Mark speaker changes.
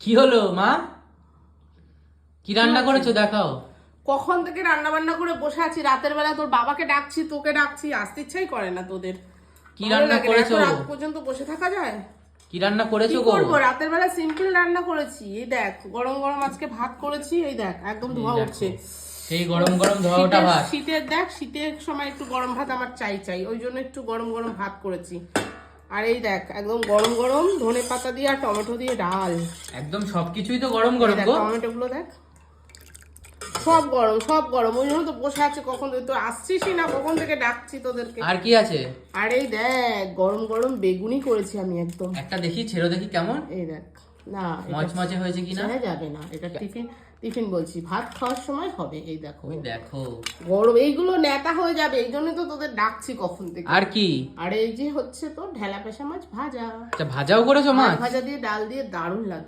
Speaker 1: কি হলো মা? কি রান্না করেছ দেখাও।
Speaker 2: কখন থেকে রান্না বান্না করে বসে আছি? রাতের বেলা তোর বাবাকে ডাকছি তোকে ডাকছি আসতে ইচ্ছাই করে না তোদের।
Speaker 1: কি রান্না করেছ?
Speaker 2: রাত পর্যন্ত বসে থাকা যায়?
Speaker 1: কি রান্না করেছ গো?
Speaker 2: করব? রাতের বেলা সিম্পল রান্না করেছি। এই দেখ গরম গরম আজকে ভাত করেছি এই দেখ একদম ধোয়া উঠছে।
Speaker 1: সেই গরম গরম ধোয়া ওঠা ভাত।
Speaker 2: শীতের দেখ শীতের সময় একটু গরম ভাত আমার চাই চাই ওই জন্য একটু গরম গরম ভাত করেছি। আর এই দেখ একদম গরম গরম ধনে পাতা দিয়ে আর টমেটো দিয়ে ডাল।
Speaker 1: একদম সবকিছুই তো গরম গরম গো।
Speaker 2: টমেটো গুলো দেখ। সব গরম সব গরম। ওই জন্য তো বসে আছে কখন তো আসছিসই না কখন থেকে ডাকছি তোদেরকে।
Speaker 1: আর কি আছে?
Speaker 2: আর এই দেখ গরম গরম বেগুনি করেছি আমি একদম।
Speaker 1: একটা দেখি ছেড়ে দেখি কেমন।
Speaker 2: এই দেখ। না মাছ
Speaker 1: মচমচে হয়েছে কিনা?
Speaker 2: না যাবে না। এটা টিফিন টিফিন বলছি। ভাত খাওয়ার সময় হবে এই দেখো।
Speaker 1: ওই দেখো।
Speaker 2: গরম এইগুলো নেতা হয়ে যাবে এই জন্য তো তোদের ডাকছি কখন থেকে।
Speaker 1: আর কি?
Speaker 2: আর এই যে হচ্ছে তো ঢেলা পেশা মাছ ভাজা।
Speaker 1: আচ্ছা ভাজাও করেছ মাছ?
Speaker 2: ভাজা দিয়ে ডাল দিয়ে দারুণ লাগে